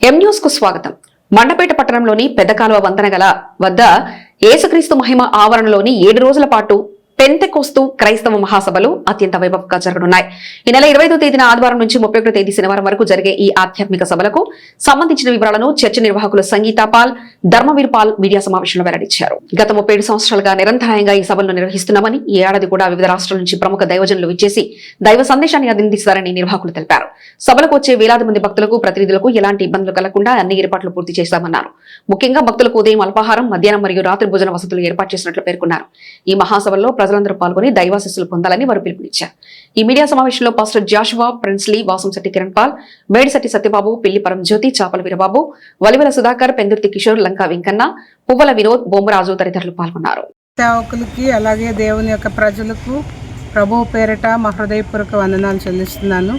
ఎం న్యూస్కు స్వాగతం. మండపేట పట్టణంలోని పెద్దకాలువ వంతెన గల వద్ద ఏసుక్రీస్తు మహిమ ఆవరణలోని ఏడు రోజుల పాటు పెంతెకోస్తు క్రైస్తవ మహాసభలు అత్యంత వైభవంగా జరగనున్నాయి. ఈ నెల ఇరవై తేదీన ఆదివారం నుంచి ముప్పై ఒకటో తేదీ శనివారం వరకు జరిగే ఈ ఆధ్యాత్మిక సభలకు సంబంధించిన వివరాలను చర్చ నిర్వాహకులు సంగీతా పాల్ ధర్మవీర్ పాల్ మీడియా సమావేశంలో వెల్లడించారు. గత ముప్పై ఏడు సంవత్సరాలుగా నిరంతరాయంగా ఈ సభలను నిర్వహిస్తున్నామని ఈ ఏడాది కూడా వివిధ రాష్ట్రాల నుంచి ప్రముఖ దైవజనులు విచ్చేసి దైవ సందేశాన్ని అందిస్తారని నిర్వాహకులు తెలిపారు. సభలకు వచ్చే వేలాది మంది భక్తులకు ప్రతినిధులకు ఎలాంటి ఇబ్బందులు కలగకుండా అన్ని ఏర్పాట్లు పూర్తి చేశామన్నారు. ముఖ్యంగా భక్తులకు ఉదయం అల్పాహారం మధ్యాహ్నం మరియు రాత్రి భోజన వసతులు ఏర్పాటు చేసినట్లు పేర్కొన్నారు. ఈ మహాసభల్లో ప్రజలందరూ పాల్గొని దైవాశిస్సులు పొందాలని వారు పిలుపునిచ్చారు. ఈ మీడియా సమావేశంలో pastor Joshua Princely Vasamsetti Kiran Paul Medisetti Satyababu Pilliparam Jyothi Chapala Veerababu Valivala Sudhakar Pendurthi Kishore Lanka Venkanna పువ్వల వినోద్ బొమ్మరాజు తదితరులు పాల్గొన్నారు. సేవకులకి అలాగే దేవుని యొక్క ప్రజలకు ప్రభువు పేరిట మా హృదయపూర్వక వందనాలు చెల్లిస్తున్నాను.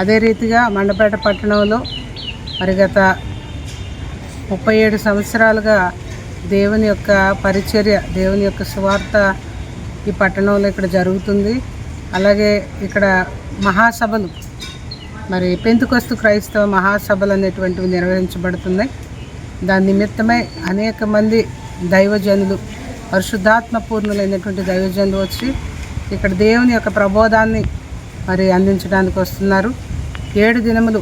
అదే రీతిగా మండపేట పట్టణంలో మరి గత ముప్పై ఏడు సంవత్సరాలుగా దేవుని యొక్క పరిచర్య దేవుని యొక్క సువార్త ఈ పట్టణంలో ఇక్కడ జరుగుతుంది. అలాగే ఇక్కడ మహాసభలు మరి పెంతుకొస్తు క్రైస్తవ మహాసభలు అనేటువంటివి నిర్వహించబడుతున్నాయి. దాని నిమిత్తమై అనేక మంది దైవజనులు పరిశుద్ధాత్మ పూర్ణులైనటువంటి దైవజనులు వచ్చి ఇక్కడ దేవుని యొక్క ప్రబోధాన్ని మరి అందించడానికి వస్తున్నారు. ఏడు దినములు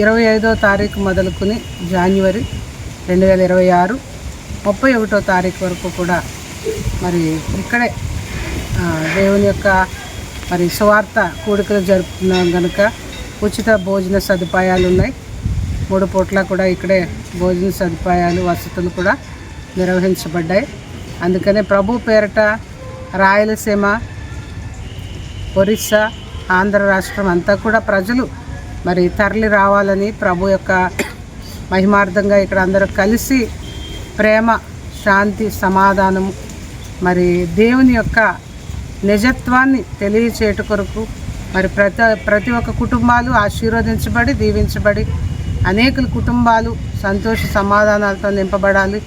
ఇరవై ఐదో తారీఖు మొదలుకుని జాన్వరి రెండు వేల ఇరవై ఆరు ముప్పై ఒకటో తారీఖు వరకు కూడా మరి ఇక్కడే దేవుని యొక్క మరి సువార్త కూడికలు జరుపుతున్నాం కనుక ఉచిత భోజన సదుపాయాలు ఉన్నాయి. మూడు పూట్ల కూడా ఇక్కడే భోజన సదుపాయాలు వసతులు కూడా నిర్వహించబడ్డాయి. అందుకనే ప్రభు పేరట రాయలసీమ ఒరిస్సా ఆంధ్ర రాష్ట్రం అంతా కూడా ప్రజలు మరి తరలి రావాలని ప్రభు యొక్క మహిమార్థంగా ఇక్కడ అందరూ కలిసి ప్రేమ శాంతి సమాధానం మరి దేవుని యొక్క నిజత్వాన్ని తెలియచేయట కొరకు మరి ప్రతి ప్రతి ఒక్క కుటుంబాలు ఆశీర్వదించబడి దీవించబడి అనేక కుటుంబాలు సంతోష సమాధానాలతో నింపబడాలి.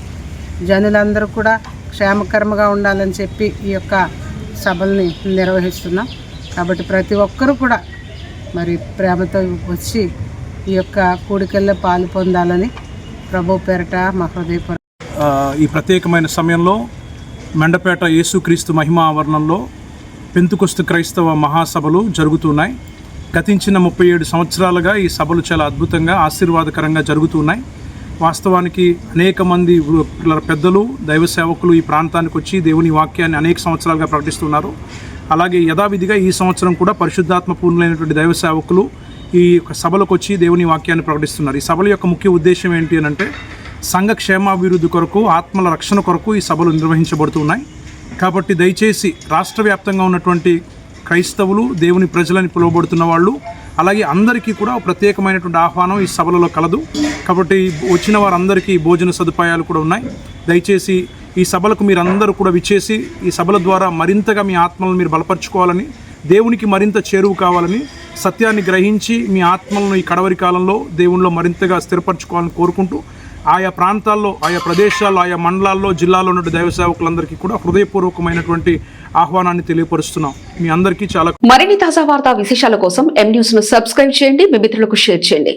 జనులందరూ కూడా క్షేమకరంగా ఉండాలని చెప్పి ఈ యొక్క సభల్ని నిర్వహిస్తున్నాం. కాబట్టి ప్రతి ఒక్కరూ కూడా మరి ప్రేమతో వచ్చి ఈ యొక్క కూడికల్లో పాలు పొందాలని ప్రభు పేరట మా ఈ ప్రత్యేకమైన సమయంలో మెండపేట యేసుక్రీస్తు మహిమా ఆవరణంలో పెంతుకొస్తు క్రైస్తవ మహాసభలు జరుగుతున్నాయి. గతించిన ముప్పై ఏడు సంవత్సరాలుగా ఈ సభలు చాలా అద్భుతంగా ఆశీర్వాదకరంగా జరుగుతున్నాయి. వాస్తవానికి అనేక మంది పెద్దలు దైవ సేవకులు ఈ ప్రాంతానికి వచ్చి దేవుని వాక్యాన్ని అనేక సంవత్సరాలుగా ప్రకటిస్తున్నారు. అలాగే యథావిధిగా ఈ సంవత్సరం కూడా పరిశుద్ధాత్మ పూర్ణులైనటువంటి దైవ సేవకులు ఈ యొక్క సభలకు వచ్చి దేవుని వాక్యాన్ని ప్రకటిస్తున్నారు. ఈ సభల యొక్క ముఖ్య ఉద్దేశం ఏంటి అని అంటే సంఘ క్షేమాభివృద్ధి కొరకు ఆత్మల రక్షణ కొరకు ఈ సభలు నిర్వహించబడుతున్నాయి. కాబట్టి దయచేసి రాష్ట్ర వ్యాప్తంగా ఉన్నటువంటి క్రైస్తవులు దేవుని ప్రజలని పిలువబడుతున్న వాళ్ళు అలాగే అందరికీ కూడా ప్రత్యేకమైనటువంటి ఆహ్వానం ఈ సభలలో కలదు. కాబట్టి వచ్చిన వారందరికీ భోజన సదుపాయాలు కూడా ఉన్నాయి. దయచేసి ఈ సభలకు మీరందరూ కూడా విచ్చేసి ఈ సభల ద్వారా మరింతగా మీ ఆత్మలను మీరు బలపరుచుకోవాలని దేవునికి మరింత చేరువు కావాలని సత్యాన్ని గ్రహించి మీ ఆత్మలను ఈ కడవరి కాలంలో దేవుణ్ణిలో మరింతగా స్థిరపరచుకోవాలని కోరుకుంటూ ఆయా ప్రాంతాల్లో ఆయా ప్రదేశాల్లో ఆయా మండలాల్లో జిల్లాలో ఉన్న దైవ సేవకులందరికీ కూడా హృదయపూర్వకమైనటువంటి ఆహ్వానాన్ని తెలియపరుస్తున్నాం. మీ అందరికీ చాలా మరిన్ని తాజా వార్తా విశేషాల కోసం ఎం న్యూస్ను సబ్స్క్రైబ్ చేయండి మీ మిత్రులకు షేర్ చేయండి.